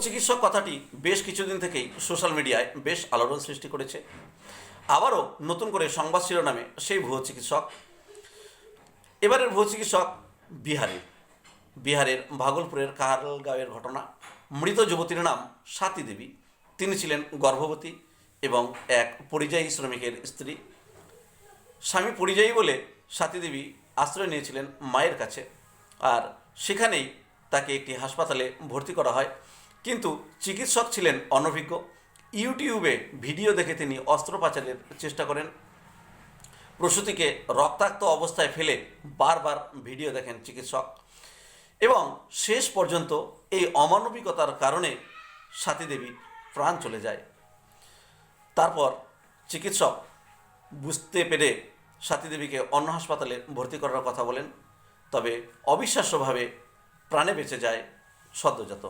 চিকিৎসক কথাটি বেশ কিছুদিন থেকেই সোশ্যাল মিডিয়ায় বেশ আলোড়ন সৃষ্টি করেছে। আবারও নতুন করে সংবাদ শিরোনামে সেই ভুয়ো চিকিৎসক। এবারের ভুয়ো চিকিৎসক বিহারের বিহারের ভাগলপুরের কাহারগাঁওয়ের ঘটনা। মৃত যুবতীর নাম স্বাতী দেবী। তিনি ছিলেন গর্ভবতী এবং এক পরিযায়ী শ্রমিকের স্ত্রী। স্বামী পরিযায়ী বলে স্বাতী দেবী আশ্রয় নিয়েছিলেন মায়ের কাছে। আর সেখানেই তাকে একটি হাসপাতালে ভর্তি করা হয়। কিন্তু চিকিৎসক ছিলেন অনভিজ্ঞ। ইউটিউবে ভিডিও দেখে তিনি অস্ত্রোপচারের চেষ্টা করেন। প্রসূতিকে রক্তাক্ত অবস্থায় ফেলে বারবার ভিডিও দেখেন চিকিৎসক। এবং শেষ পর্যন্ত এই অমানবিকতার কারণে স্বাতী দেবী প্রাণ চলে যায়। তারপর চিকিৎসক বুঝতে পেরে স্বাতী দেবীকে অন্য হাসপাতালে ভর্তি করার কথা বলেন। তবে অবিশ্বাস্যভাবে প্রাণে বেঁচে যায় সদ্যজাত